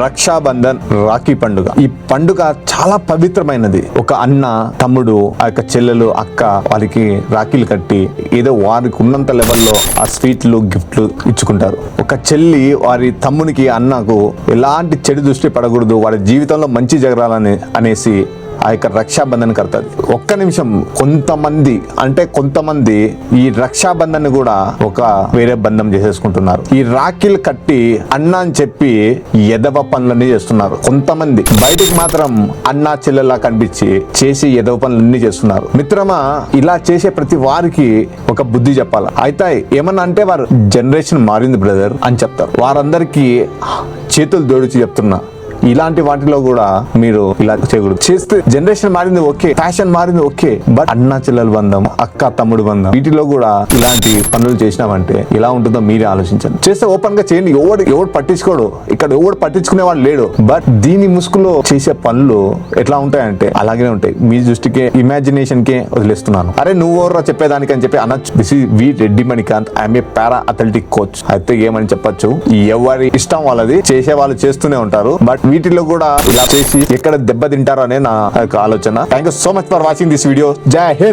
రక్షాబంధన్ రాఖీ పండుగ. ఈ పండుగ చాలా పవిత్రమైనది. ఒక అన్న తమ్ముడు ఆ యొక్క చెల్లెలు అక్క వారికి రాఖీలు కట్టి ఏదో వారికి ఉన్నంత లెవెల్లో ఆ స్వీట్లు గిఫ్ట్లు ఇచ్చుకుంటారు. ఒక చెల్లి వారి తమ్మునికి అన్నకు ఎలాంటి చెడు దృష్టి పడకూడదు. వారి జీవితంలో మంచి జరగాలని అనేసి ఆ యొక్క రక్షాబంధన్ కడతాది ఒక్క నిమిషం కొంతమంది అంటే కొంతమంది ఈ రక్షాబంధన్ కూడా ఒక వేరే బంధం చేసేసుకుంటున్నారు. ఈ రాఖీలు కట్టి అన్న అని చెప్పి ఎదవ పనులన్నీ చేస్తున్నారు. కొంతమంది బయటికి మాత్రం అన్న చెల్లెలా కనిపించి చేసి ఎదవ పనులన్నీ చేస్తున్నారు. మిత్రమా ఇలా చేసే ప్రతి వారికి ఒక బుద్ధి చెప్పాలి? అయితే ఏమన్నా అంటే వారు జనరేషన్ మారింది బ్రదర్ అని చెప్తారు. వారందరికీ చేతులు జోడించి చెప్తున్నా. ఇలాంటి వాటిలో కూడా మీరు ఇలా చేయకూడదు. చేస్తే జనరేషన్ మారింది ఓకే ఫ్యాషన్ మారింది ఓకే బట్ అన్న చెల్లెల బంధం అక్క తమ్ముడు బంధం వీటిలో కూడా ఇలాంటి పనులు చేసినామంటే ఎలా ఉంటుందో మీరే ఆలోచించండి. చేస్తే ఓపెన్గా చేయండి. ఎవడు ఎవడు పట్టించుకోడు. ఇక్కడ ఎవడు పట్టించుకునే వాడు లేడు. బట్ దీని ముసుగులో చేసే పనులు ఎట్లా ఉంటాయంటే అలాగే ఉంటాయి. మీ దృష్టికే ఇమాజినేషన్ కే వదిలేస్తున్నాను. అరే నువ్వు ఎవరు చెప్పేదానికి అని చెప్పి అనొచ్చు. This is V Reddy Manikanth I'm a para athletic coach అయితే ఏమని చెప్పొచ్చు? ఎవరి ఇష్టం వాళ్ళది చేసే వాళ్ళు చేస్తూనే ఉంటారు. బట్ వీటిలో కూడా ఇలా చేసి ఎక్కడ దెబ్బ తింటారో అనే నా యొక్క ఆలోచన. Thank you so much for watching this video Jai Hind